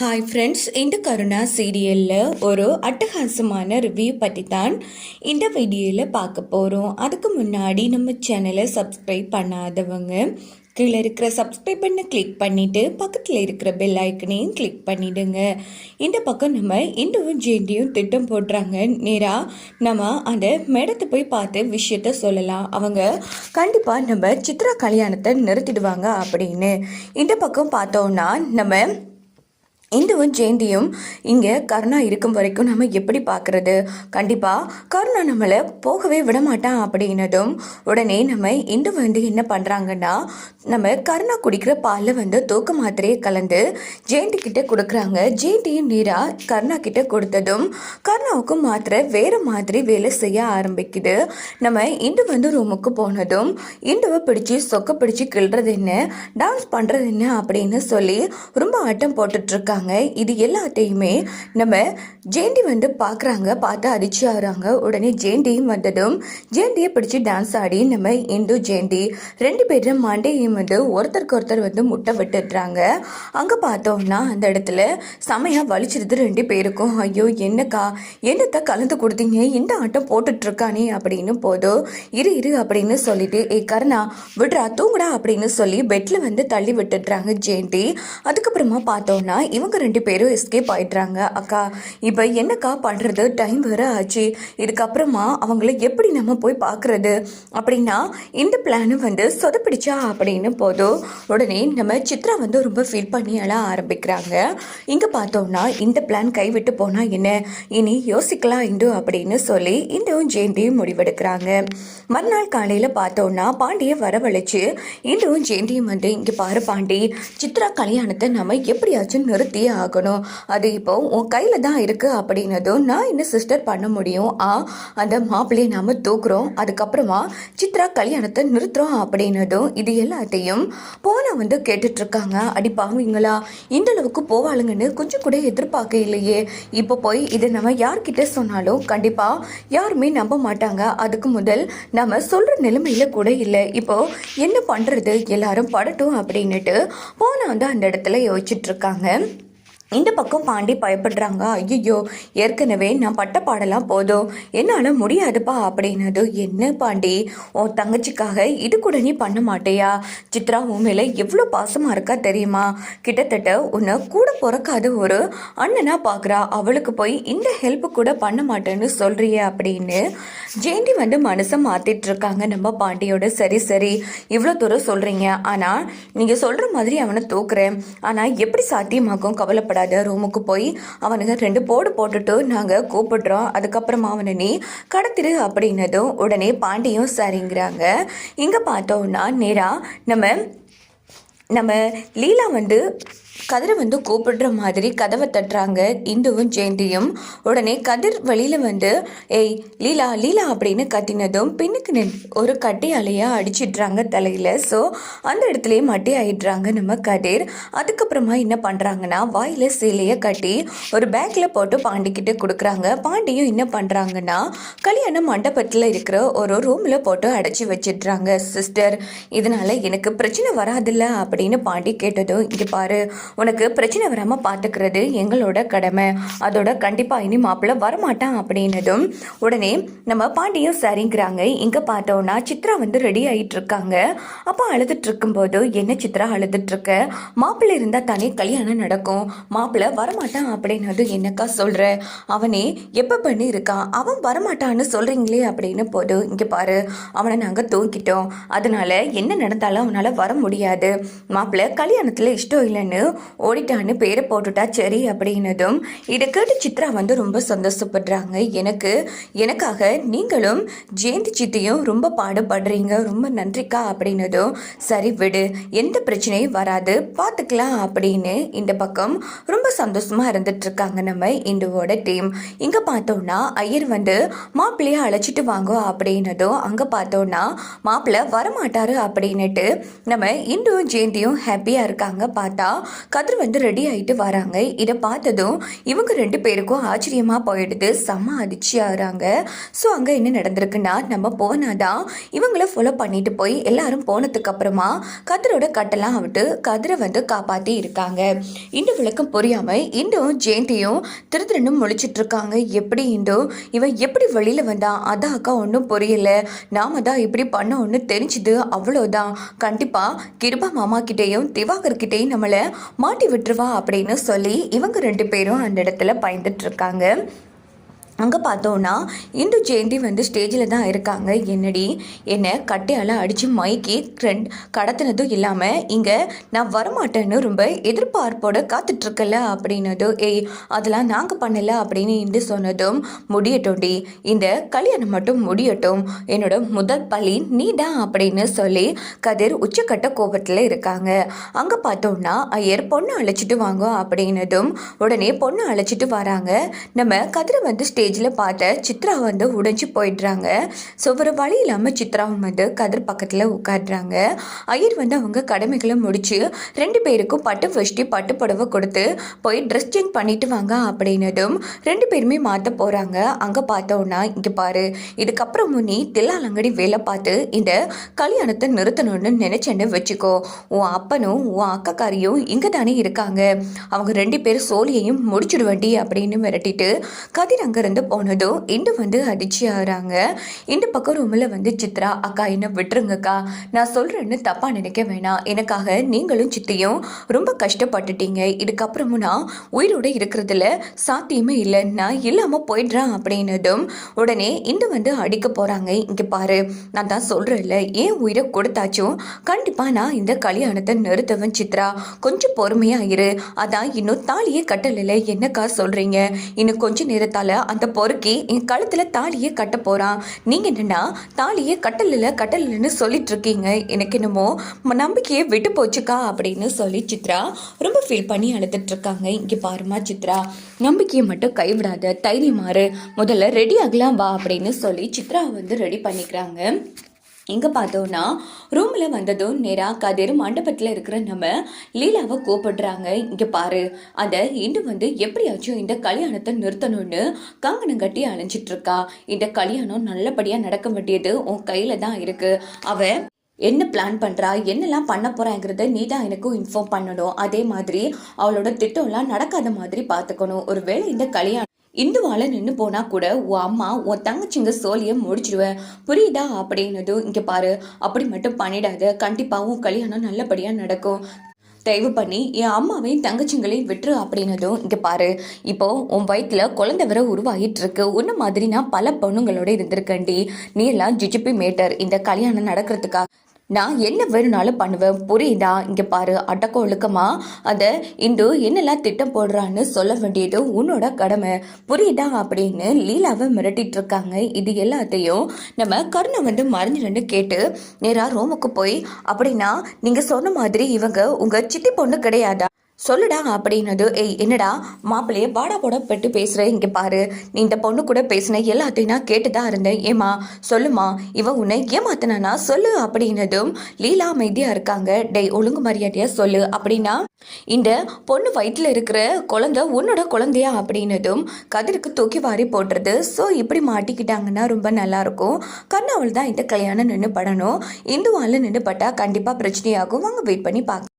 Hi friends இந்த கருணா சீரியலில் ஒரு அட்டகாசமான ரிவ்யூ பற்றி தான் இந்த வீடியோவில் பார்க்க போகிறோம் அதுக்கு முன்னாடி நம்ம சேனலை சப்ஸ்கிரைப் பண்ணாதவங்க கீழே இருக்கிற சப்ஸ்கிரைப் பண்ண கிளிக் பண்ணிவிட்டு பக்கத்தில் இருக்கிற பெல் ஐக்கனையும் கிளிக் பண்ணிவிடுங்க இந்த பக்கம் நம்ம இந்துவும் ஜெயந்தியும் திட்டம் போடுறாங்க. நேராக நம்ம அந்த மேடத்தை போய் பார்த்து விஷயத்த சொல்லலாம். அவங்க கண்டிப்பாக நம்ம சித்ரா கல்யாணத்தை நிறுத்திடுவாங்க அப்படின்னு. இந்த பக்கம் பார்த்தோன்னா நம்ம இந்துவும் ஜெயந்தியும் இங்கே கருணா இருக்கும் வரைக்கும் நம்ம எப்படி பார்க்குறது? கண்டிப்பாக கருணா நம்மளை போகவே விடமாட்டான் அப்படின்னதும் உடனே நம்ம இந்து வந்து என்ன பண்ணுறாங்கன்னா நம்ம கருணா குடிக்கிற பாலில் வந்து தூக்க மாத்திரையை கலந்து ஜெயந்தி கிட்ட கொடுக்குறாங்க. ஜெயந்தியும் நீராக கருணா கிட்ட கொடுத்ததும் கருணாவுக்கும் மாத்திரை வேறு மாதிரி வேலை செய்ய ஆரம்பிக்குது. நம்ம இந்து வந்து ரூமுக்கு போனதும் இந்துவை பிடிச்சி சொக்க பிடிச்சி கிள்றது என்ன டான்ஸ் பண்ணுறது என்ன அப்படின்னு சொல்லி ரொம்ப ஆட்டம் போட்டுட்ருக்காங்க இருக்காங்க. இது எல்லாத்தையுமே நம்ம ஜேண்டி வந்து பார்க்குறாங்க. பார்த்து அதிர்ச்சி ஆகிறாங்க. உடனே ஜெயந்தியும் வந்ததும் ஜெயந்தியை பிடிச்சி டான்ஸ் ஆடி நம்ம இந்து ஜெயந்தி ரெண்டு பேரும் மண்டையும் வந்து ஒருத்தருக்கு ஒருத்தர் வந்து முட்டை விட்டுடுறாங்க. அங்கே பார்த்தோம்னா அந்த இடத்துல செமையாக வலிச்சிருது ரெண்டு பேருக்கும். ஐயோ என்னக்கா? என்னத்தை கலந்து கொடுத்தீங்க? இந்த ஆட்டம் போட்டுட்டு இருக்கானே அப்படின்னு போதும் இரு இரு அப்படின்னு சொல்லிட்டு ஏ கருணா விடுறா தூங்குடா அப்படின்னு சொல்லி பெட்டில் வந்து தள்ளி விட்டுடுறாங்க ஜேண்டி. அதுக்கப்புறமா பார்த்தோம்னா இவங்க ரெண்டு பேரும் எஸ்கேப் ஆயிடுறாங்க. அக்கா இப்போ என்னக்கா பண்ணுறது டைம் வேற ஆச்சு. இதுக்கப்புறமா அவங்கள எப்படி நம்ம போய் பார்க்குறது? அப்படின்னா இந்த பிளானு வந்து சொதப்பிடிச்சா அப்படின்னு போதும் உடனே நம்ம சித்ரா வந்து ரொம்ப ஃபீல் பண்ணி அழ ஆரம்பிக்கிறாங்க. இங்கே பார்த்தோம்னா இந்த பிளான் கைவிட்டு போனால் என்ன? இனி யோசிக்கலாம் இண்டு அப்படின்னு சொல்லி இந்துவும் ஜெயந்தியும் முடிவெடுக்கிறாங்க. மறுநாள் காலையில் பார்த்தோம்னா பாண்டியை வரவழைச்சு இந்துவும் ஜெயந்தியும் வந்து இங்கே பாரு பாண்டி சித்ரா கல்யாணத்தை நம்ம எப்படியாச்சும் நிறுத்தி நிறுத்தியே ஆகணும். அது இப்போ உன் கையில் தான் இருக்குது அப்படின்னதும் நான் என்ன சிஸ்டர் பண்ண முடியும்? ஆ அந்த மாப்பிள்ளையை நாம் தூக்குறோம். அதுக்கப்புறமா சித்ரா கல்யாணத்தை நிறுத்துறோம் அப்படின்னதும் இது எல்லாத்தையும் போன வந்து கேட்டுட்ருக்காங்க. அடி பாவீங்களா இந்த அளவுக்கு போவாளுங்கன்னு கொஞ்சம் கூட எதிர்பார்க்க இல்லையே இப்போ போய் இதை நம்ம யார்கிட்ட சொன்னாலும் கண்டிப்பாக யாருமே நம்ப மாட்டாங்க. அதுக்கு முதல் நம்ம சொல்கிற நிலைமையில் கூட இல்லை. இப்போ என்ன பண்ணுறது எல்லாரும் படட்டும் அப்படின்னுட்டு போன வந்து அந்த இடத்துல யோசிச்சுட்ருக்காங்க. இந்த பக்கம் பாண்டி பயப்படுறாங்க. ஐயோ ஏற்கனவே நான் பட்ட பாடலாம் போதும். என்னால் முடியாதுப்பா அப்படின்னது. என்ன பாண்டி? உன் தங்கச்சிக்காக இது கூட நீ பண்ண மாட்டேயா? சித்ரா உன் மேலே எவ்வளோ பாசமாக இருக்கா தெரியுமா? கிட்டத்தட்ட உன்னை கூட பிறக்காத ஒரு அண்ணனா பார்க்குறா அவளுக்கு போய் இந்த ஹெல்ப் கூட பண்ண மாட்டேன்னு சொல்கிறிய அப்படின்னு ஜெயந்தி வந்து மனசை மாற்றிட்டு இருக்காங்க. நம்ம பாண்டியோட சரி சரி. இவ்வளோ தூரம் சொல்கிறீங்க ஆனால் நீங்கள் சொல்கிற மாதிரி அவனை தூக்குறேன். ஆனால் எப்படி சாத்தியமாகும் கவலைப்படாத ரூமுக்கு போய் அவனுங்க ரெண்டு போடு போட்டுட்டு நாங்கள் கூப்பிடுறோம். அதுக்கப்புறமா அவனை நீ கடத்திடு அப்படின்னதும் உடனே பாண்டியும் சரிங்கிறாங்க. இங்கே பார்த்தோம்னா நேராக நம்ம நம்ம லீலா வந்து கதிரை வந்து கூப்பிடுற மாதிரி கதவை தட்டுறாங்க இந்துவும் ஜெயந்தியும். உடனே கதிர் வழியில் வந்து ஏய் லீலா லீலா அப்படின்னு கத்தினதும் பின்னுக்கு நின் ஒரு கட்டி அலையாக அடிச்சிடுறாங்க தலையில். ஸோ அந்த இடத்துலையே மட்டி ஆயிடுறாங்க நம்ம கதிர். அதுக்கப்புறமா என்ன பண்ணுறாங்கன்னா வாயில் சேலையை கட்டி ஒரு பேக்கில் போட்டு பாண்டிக்கிட்டு கொடுக்குறாங்க. பாண்டியும் என்ன பண்ணுறாங்கன்னா கல்யாண மண்டபத்தில் இருக்கிற ஒரு ரூமில் போட்டு அடைச்சி வச்சிடுறாங்க. சிஸ்டர் இதனால் எனக்கு பிரச்சனை வராதில்ல அப்படின்னு பாண்டி கேட்டதும் இங்கே பாரு உனக்கு பிரச்சனை வராமல் பார்த்துக்கிறது எங்களோட கடமை. அதோட கண்டிப்பாக இனி மாப்பிள்ளை வரமாட்டான் அப்படின்னதும் உடனே நம்ம பாண்டியும் சரிங்கிறாங்க. இங்கே பார்த்தோன்னா சித்ரா வந்து ரெடி ஆகிட்டு இருக்காங்க அப்போ அழுதுட்டு இருக்கும்போது என்ன சித்ரா அழுதுட்டு இருக்க மாப்பிள்ளை இருந்தால் தானே கல்யாணம் நடக்கும். மாப்பிள்ளை வரமாட்டான் அப்படின்னது என்னக்கா சொல்கிற அவனே எப்போ பண்ணி இருக்கான் அவன் வரமாட்டான்னு சொல்கிறீங்களே அப்படின்னு போது இங்கே பாரு அவனை நாங்கள் தூக்கிட்டோம். அதனால என்ன நடந்தாலும் அவனால் வர முடியாது. மாப்பிள்ளை கல்யாணத்தில் இஷ்டம் இல்லைன்னு ஓடிட்டான்னு பேரை போட்டுட்டா சரி அப்படின்னதும் இதை கேட்டு சித்ரா வந்து ரொம்ப சந்தோஷப்படுறாங்க. எனக்கு எனக்காக நீங்களும் ஜெயந்தி சித்தியும் ரொம்ப பாடுபடுறீங்க. ரொம்ப நன்றிக்கா அப்படின்னதும் சரி விடு எந்த பிரச்சனையும் வராது பார்த்துக்கலாம் அப்படின்னு இந்த பக்கம் ரொம்ப சந்தோஷமாக இருந்துட்டுருக்காங்க நம்ம இந்துவோட டீம். இங்கே பார்த்தோம்னா ஐயர் வந்து மாப்பிள்ளையை அழைச்சிட்டு வாங்கோ அப்படின்னதும் அங்கே பார்த்தோன்னா மாப்பிள்ளை வரமாட்டாரு அப்படின்னுட்டு நம்ம இந்துவும் ஜெயந்தியும் ஹாப்பியாக இருக்காங்க. பார்த்தா கதிர் வந்து ரெடி ஆகிட்டு வராங்க. இதை பார்த்ததும் இவங்க ரெண்டு பேருக்கும் ஆச்சரியமாக போயிடுது. செம்ம அதிர்ச்சி ஆகிறாங்க. ஸோ அங்கே என்ன நடந்திருக்குன்னா நம்ம போனாதான் இவங்கள ஃபாலோ பண்ணிட்டு போய் எல்லாரும் போனதுக்கு அப்புறமா கதிரோட கட்டெல்லாம் விட்டு கதிரை வந்து காப்பாற்றி இருக்காங்க. இந்த விளக்கம் புரியாமல் இண்டும் ஜெயந்தியும் திருத்திரனும் முழிச்சிட்டு இருக்காங்க. எப்படி இண்டும் இவன் எப்படி வெளியில் வந்தான் அதான் அக்கா ஒன்றும் புரியல. நாம தான் இப்படி பண்ண ஒன்று தெரிஞ்சுது. அவ்வளோதான் கண்டிப்பாக கிருபா மாமா கிட்டேயும் திவாகர் கிட்டேயும் நம்மளை மாட்டி விட்டுருவா அப்படின்னு சொல்லி இவங்க ரெண்டு பேரும் அந்த இடத்துல பயந்துட்டு இருக்காங்க. அங்கே பார்த்தோன்னா இந்து ஜெயந்தி வந்து ஸ்டேஜில் தான் இருக்காங்க. என்னடி? என்னை கட்டையால் அடித்து மைக்கி ட்ரெண்ட் கடத்தினதும் இல்லாமல் இங்கே நான் வரமாட்டேன்னு ரொம்ப எதிர்பார்ப்போடு காத்துட்ருக்கல அப்படின்னதும் ஏய் அதெல்லாம் நாங்கள் பண்ணலை அப்படின்னு இந்து சொன்னதும் முடியட்டும்டி. இந்த கல்யாணம் மட்டும் முடியட்டும். என்னோட முதல் பள்ளி நீ தான் அப்படின்னு சொல்லி கதிர் உச்சக்கட்ட கோபத்தில் இருக்காங்க. அங்கே பார்த்தோன்னா ஐயர் பொண்ணு அழைச்சிட்டு வாங்க அப்படின்னதும் உடனே பொண்ணு அழைச்சிட்டு வராங்க. நம்ம கதிரை வந்து ஸ்டேஜ் ஸ்டேஜில் பார்த்த சித்ரா வந்து உடைஞ்சு போயிடுறாங்க. ஸோ ஒரு வழி இல்லாமல் சித்ராவும் வந்து கதிர் பக்கத்தில் உட்காடுறாங்க ஐயர் வந்து அவங்க கடமைகளை முடிச்சு ரெண்டு பேருக்கும் பட்டு ஃபஸ்ட்டு பட்டு புடவை கொடுத்து போய் ட்ரெஸ் சேஞ்ச் பண்ணிட்டு வாங்க அப்படின்னதும் ரெண்டு பேருமே மாற்ற போகிறாங்க அங்கே பார்த்தோன்னா இங்கே பாரு. இதுக்கப்புறம் நீ தில்லாலங்கடி வேலை பார்த்து இந்த கல்யாணத்தை நிறுத்தணும்னு நினச்சேன்னு வச்சுக்கோ. உன் அப்பனும் உன் அக்காக்காரியும் இங்கே தானே இருக்காங்க. அவங்க ரெண்டு பேரும் சோழியையும் முடிச்சுடுவண்டி அப்படின்னு மிரட்டிட்டு கதிர் அங்கேருந்து போனதும் இண்டு வந்து அதிர்ச்சி ஆகுறாங்க. இந்த பக்கம் ரூமில் வந்து சித்ரா அக்கா என்ன விட்டுருங்கக்கா. நான் சொல்கிறேன்னு தப்பாக நினைக்க வேணாம். எனக்காக நீங்களும் சித்தியும் ரொம்ப கஷ்டப்பட்டுட்டீங்க. இதுக்கப்புறமும் நான் உயிரோட இருக்கிறதுல சாத்தியமே இல்லை. நான் இல்லாமல் போயிடுறேன் அப்படின்னதும் உடனே இந்து வந்து அடிக்க போகிறாங்க இங்கே பாரு நான் தான் சொல்கிறேன்ல ஏன் உயிரை கொடுத்தாச்சும் கண்டிப்பாக நான் இந்த கல்யாணத்தை நிறுத்தவன் சித்ரா. கொஞ்சம் பொறுமையாக இரு. அதான் இன்னும் தாலியே கட்டலைல. என்னக்கா சொல்கிறீங்க இன்னும் கொஞ்சம் நேரத்தால் அந்த பொறுக்கி என் கழுத்தில் தாலியே கட்ட போகிறான் நீங்கள் என்னென்னா தாலியே கட்டலில் கட்டலன்னு சொல்லிட்டு இருக்கீங்க எனக்கு என்னமோ நம்பிக்கையை விட்டு போச்சுக்கா அப்படின்னு சொல்லி சித்ரா ரொம்ப ஃபீல் பண்ணி அழுதுட்ருக்காங்க. இங்கே பாருமா சித்ரா. நம்பிக்கையை மட்டும் கைவிடாத தைரியமாறு முதல்ல ரெடி ஆகலாம் வா அப்படின்னு சொல்லி சித்ரா வந்து ரெடி பண்ணிக்கிறாங்க. இங்கே பார்த்தோன்னா ரூமில் வந்ததும் நேராக கதிர் மண்டபத்தில் இருக்கிற நம்ம லீலாவை கூப்பிடுறாங்க. இங்கே பாரு அந்த இண்டு வந்து எப்படியாச்சும் இந்த கல்யாணத்தை நிறுத்தணும்னு கங்கணம் கட்டி அலைஞ்சிட்ருக்கா இந்த கல்யாணம் நல்லபடியாக நடக்க வேண்டியது உன் கையில் தான் இருக்குது அவள் என்ன பிளான் பண்ணுறா என்னெல்லாம் பண்ண போகிறாங்கிறத நீ தான் எனக்கும் இன்ஃபார்ம் பண்ணணும். அதே மாதிரி அவளோட திட்டம்லாம் நடக்காத மாதிரி பார்த்துக்கணும். ஒருவேளை இந்த கல்யாணம் இந்துவால நின்று போனா கூட உன் அம்மா உன் தங்கச்சிங்க சோழியை முடிச்சிடுவேன் புரியுதா அப்படின்னதும் இங்கே பாரு அப்படி மட்டும் பண்ணிடாத. கண்டிப்பாகவும் கல்யாணம் நல்லபடியாக நடக்கும். தயவு பண்ணி என் அம்மாவையும் தங்கச்சிங்களையும் விட்டுரு அப்படின்னதும் இங்கே பாரு. இப்போ உன் வயிற்றுல குழந்தை வர உருவாகிட்டு இருக்கு உன்ன மாதிரி நான் பல பொண்ணுங்களோட இருந்திருக்கேன்டி. நீ எல்லாம் ஜிஜிபி மேட்டர். இந்த கல்யாணம் நடக்கிறதுக்காக நான் என்ன வேணும்னாலும் பண்ணுவேன். புரியுதா? இங்கே பாரு அடக்கம் ஒழுக்கமா அதை இந்து என்னெல்லாம் திட்டம் போடுறான்னு சொல்ல வேண்டியது உன்னோட கடமை. புரியுதா அப்படின்னு லீலாவை மிரட்டிட்டு இருக்காங்க. இது எல்லாத்தையும் நம்ம கருணை வந்து மறைஞ்சிருந்து கேட்டு நேராக ரோமுக்கு போய் அப்படின்னா நீங்கள் சொன்ன மாதிரி இவங்க உங்கள் சித்தி பொண்ணு கிடையாதா? சொல்லுடா அப்படின்னது ஏய் என்னடா? மாப்பிள்ளைய பாடா போட பெட்டு பேசுகிறேன் இங்கே பாரு. நீ இந்த பொண்ணு கூட பேசின எல்லாத்தையும் நான் கேட்டு தான் இருந்தேன். ஏமா சொல்லுமா இவ உன்னை ஏமாத்தினா சொல்லு அப்படின்னதும் லீலா அமைதியாக இருக்காங்க. டேய் ஒழுங்கு மரியாதையாக சொல்லு அப்படின்னா இந்த பொண்ணு வயிற்றில் இருக்கிற குழந்தை உன்னோட குழந்தையா? அப்படின்னதும் கதிருக்கு தூக்கி வாரி போடுறது ஸோ இப்படி மாட்டிக்கிட்டாங்கன்னா ரொம்ப நல்லாயிருக்கும். கண்ணாவில் தான் இந்த கல்யாணம் நின்று படணும் இந்துவால நின்று பட்டால் கண்டிப்பாக பிரச்சனையாகும். வாங்க வெயிட் பண்ணி பார்க்கலாம்